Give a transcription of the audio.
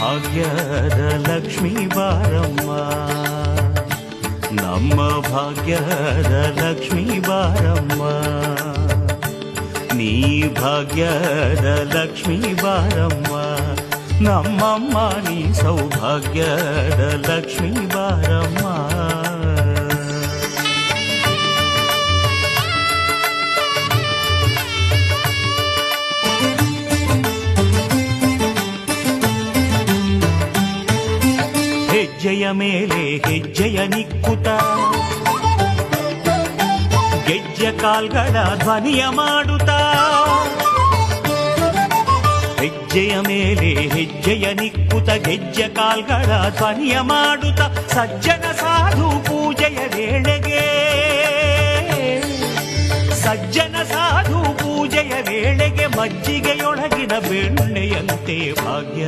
ಭಾಗ್ಯದ ಲಕ್ಷ್ಮೀ ಬಾರಮ್ಮ ನಮ್ಮ ಭಾಗ್ಯದ ಲಕ್ಷ್ಮೀ ಬಾರಮ್ಮ ನೀ ಭಾಗ್ಯದ ಲಕ್ಷ್ಮೀ ಬಾರಮ್ಮ ನಮ್ಮಮ್ಮ ನೀ ಸೌಭಾಗ್ಯದ ಲಕ್ಷ್ಮೀ ಬಾರಮ್ಮ ಹೆಜ್ಜೆಯ ಮೇಲೆ ಹೆಜ್ಜೆಯ ನಿಕ್ಕುತ ಗೆಜ್ಜೆ ಕಾಲ್ಗಳ ಧ್ವನಿಯ ಮಾಡುತ್ತಾ ಹೆಜ್ಜೆಯ ಮೇಲೆ ಹೆಜ್ಜೆಯ ನಿಕ್ಕುತ ಗೆಜ್ಜೆ ಕಾಲ್ಗಳ ಧ್ವನಿಯ ಮಾಡುತ್ತ ಸಜ್ಜನ ಸಾಧು ಪೂಜೆಯ ವೇಳೆಗೆ ಸಜ್ಜನ ಸಾಧು ಪೂಜೆಯ ವೇಳೆಗೆ ಮಜ್ಜಿಗೆಯೊಳಗಿನ ಬೆಣ್ಣೆಯಂತೆ ಭಾಗ್ಯ